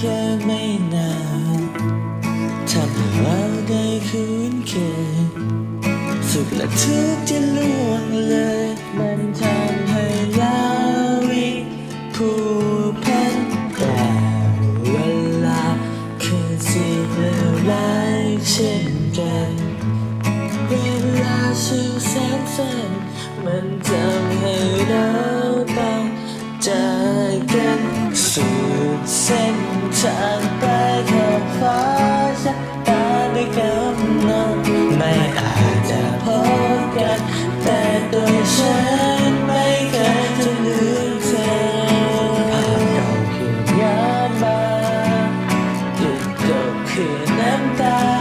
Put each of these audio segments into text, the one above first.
แค่ไม่นานทำให้เราได้คุ้นเคยสุขและทุกข์ที่ล่วงเลย มันทำให้เราอีกผูกพันแต่เวลาคือสิ่งเลวร้ายเช่นกัน เวลาชื่อแสนสั้นมันทำ เส้นทางไปขอบฟ้าฉันตาได้กำหนดไม่อาจจะพบกัน แต่ตัวฉันไม่เคยจะลืมเธอภาพเก่าคือยามมาจุดจบคือน้ำตา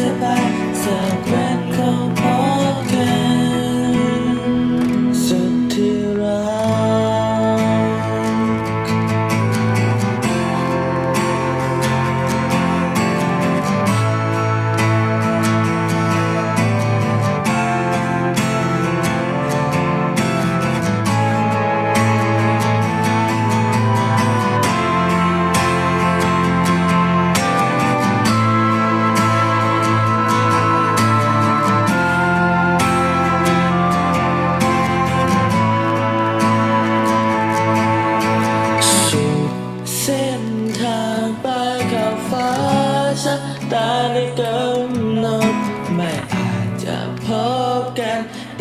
สบายสักวันคงพบ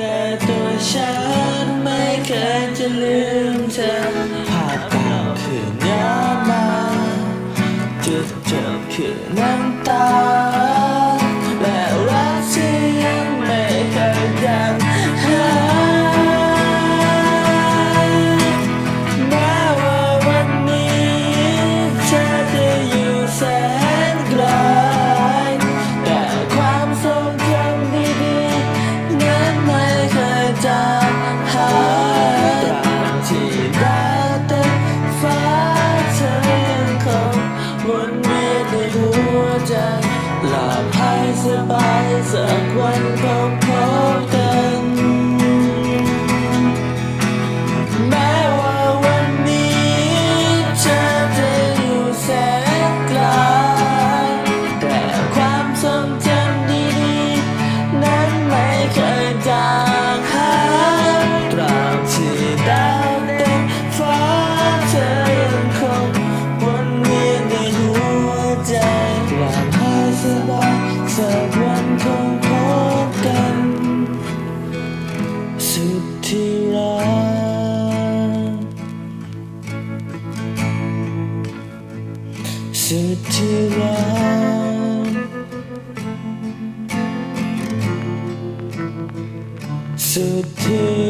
แต่ตัวฉันไม่เคยจะลืมเธอภาพเก่าคือย้อมาจุดจบคือน้ำตาา สุดที่รักสุดที่รักสุดที่